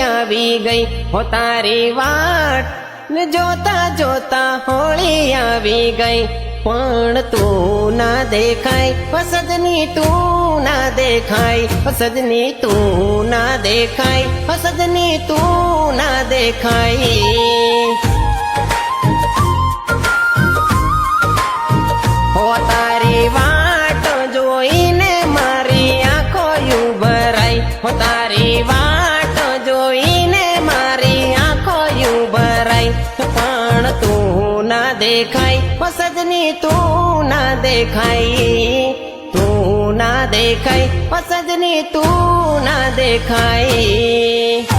આવી ગઈ હો તારી વાટ. ને જોતા જોતા હોળી આવી ગઈ. પણ તું ના દેખાય, હસદની તું ના દેખાય, હસદની તું ના દેખાય, હસદની તું ના દેખાય. દેખાય. હો સજની તું ના દેખાય. તું ના દેખાય. હો સજની તું ના દેખાય.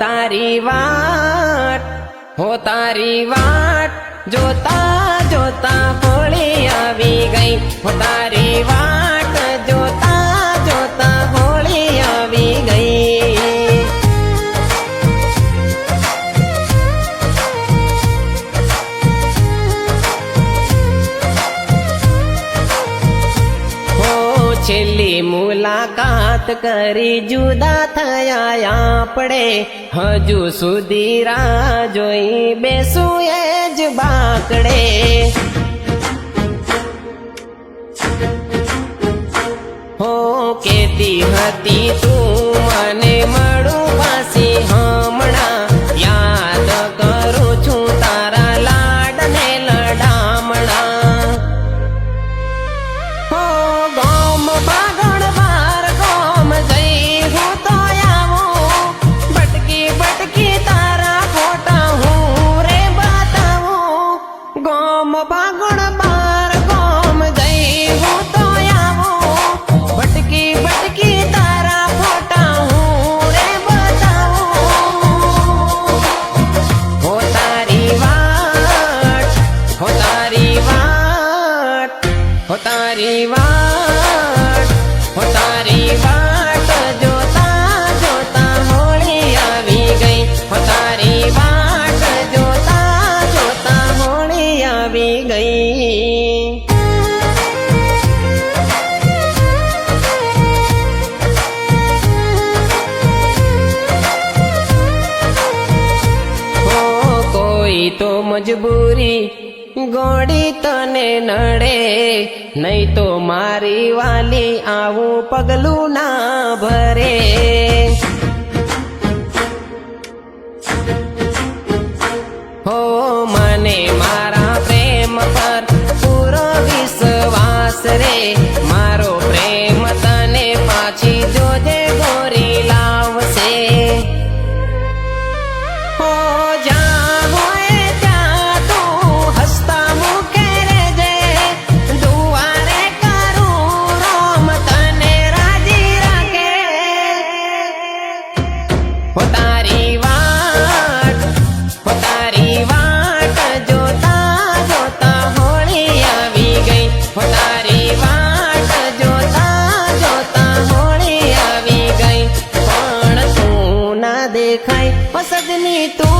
તારી વાટ હો તારી વાટ જોતા જોતા મુલાકાત કરી જુદા થયા આપણે. હજુ સુધી રાહ જોઈ બેસું એ જ બાકડે. હો, કેતી હતી પાગણ બાર ગોમ જઈ હું તો આવો. ભટકી ભટકી તારા ફોટા હું રે બતાવું. હો તારી વાત હો તારી વાત હો તારી વાટ. આવી ગઈ. કોઈ તો મજબૂરી ગોળી તને નડે, નહીં તો મારી વાલી આવું પગલું ના ભરે. દેખાય. પસદની તું